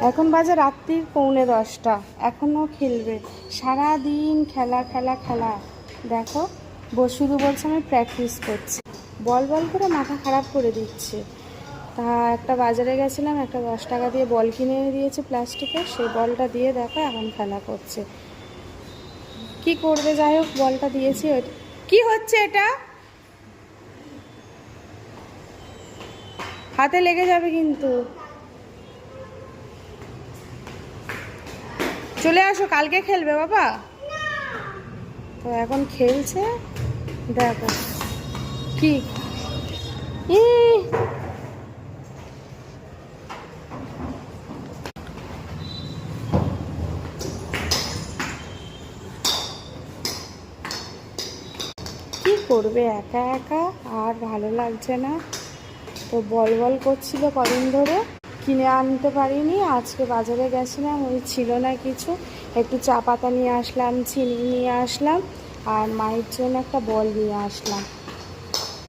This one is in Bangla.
এখন বাজে রাত্রির পৌনে দশটা। এখনও খেলবে। সারা দিন খেলা খেলা খেলা। দেখো ব- শুধু বলছে আমি প্র্যাকটিস করছি। বল বল করে মাথা খারাপ করে দিচ্ছে। তা একটা বাজারে গেছিলাম, একটা দশ টাকা দিয়ে বল কিনে এনে দিয়েছে প্লাস্টিকের সেই বলটা দিয়ে দেখো এখন খেলা করছে। কি করবে? যাই হোক, বলটা দিয়েছি। কি হচ্ছে এটা? হাতে লেগে যাবে কিন্তু। চলে আসো, কালকে খেলবে বাবা। তো এখন খেলছে। দেখো। কি? করবে? একা একা? আর ভালো লাগছে না। তো বল বল করছিল কদিন ধরে। কিনে আনতে পারিনি, আজকে বাজারে গেছিলাম ওই ছিল না কিছু। একটু চা পাতা নিয়ে আসলাম চিনি নিয়ে আসলাম, আর মায়ের জন্য একটা বল নিয়ে আসলাম।